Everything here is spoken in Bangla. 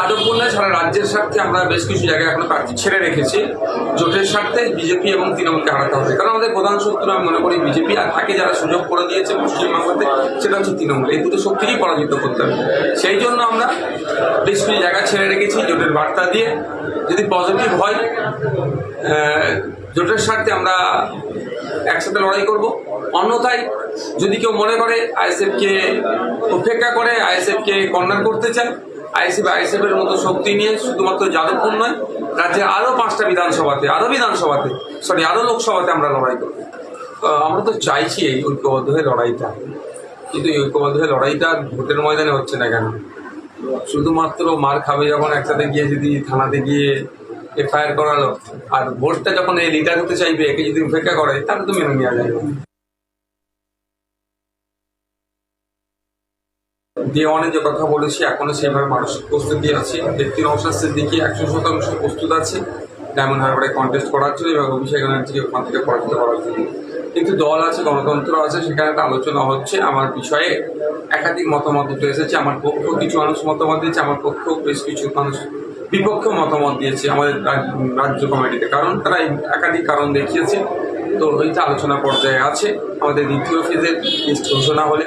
যাদবপুর নয়, সারা রাজ্যের স্বার্থে আমরা বেশ কিছু জায়গায় এখনও প্রার্থী ছেড়ে রেখেছি। জোটের স্বার্থে বিজেপি এবং তৃণমূলকে হারাতে হবে। কারণ আমাদের প্রধান শত্রু আমি মনে করি বিজেপি, আর তাকে যারা সুযোগ করে দিয়েছে পশ্চিমবাংলাতে সেটা হচ্ছে তৃণমূল। এই দুটো শক্তিকেই পরাজিত করতে হবে। সেই জন্য আমরা বেশ কিছু জায়গা ছেড়ে রেখেছি জোটের বার্তা দিয়ে। যদি পজিটিভ হয় জোটের স্বার্থে আমরা একসাথে লড়াই করব। অন্যথায় যদি কেউ মনে করে আইএসএফ কে উপেক্ষা করে আইএসএফ কে কর্নার করতে চায় আইএসএফ আইএসএফ এর মতো শক্তি নিয়ে শুধুমাত্র যাদবপুর নয়, রাজ্যের আরও পাঁচটা বিধানসভাতে আরও বিধানসভাতে সরি আরও লোকসভাতে আমরা লড়াই করব। আমরা তো চাইছি এই ঐক্যবদ্ধ হয়ে লড়াইটা। কিন্তু এই ঐক্যবদ্ধ হয়ে লড়াইটা ভোটের ময়দানে হচ্ছে না কেন? শুধুমাত্র মার খাবে যখন একসাথে গিয়ে যদি থানাতে গিয়ে এফআইআর করালো, আর ভোটটা যখন এই লিডার হতে চাইবে, একে যদি উপেক্ষা করে, তাহলে তো মেনে নেওয়া যায় না দিয়ে অনেক যে কথা বলেছি, এখনও সেভাবে মানসিক প্রস্তুতি আছে। ব্যক্তি নৌশাস্ত্রের দিকে একশো শতাংশ প্রস্তুত আছে। ডায়মন্ড হারবারে কন্টেস্ট করার জন্য এবং অভিষেক ব্যানার্জিকে ওখান থেকে পরাজিত করার জন্য। কিন্তু দল আছে, গণতন্ত্র আছে, সেখানে একটা আলোচনা হচ্ছে। আমার বিষয়ে একাধিক মতামত উঠে এসেছে। আমার পক্ষ কিছু মানুষ মতামত দিয়েছে, আমার পক্ষ বেশ কিছু মানুষ বিপক্ষ মতামত দিয়েছে আমাদের রাজ- রাজ্য কমিটিতে। কারণ তারা একাধিক কারণ দেখিয়েছে। তো ওইটা আলোচনা পর্যায়ে আছে। আমাদের দ্বিতীয় ফেজের লিস্ট ঘোষণা হলে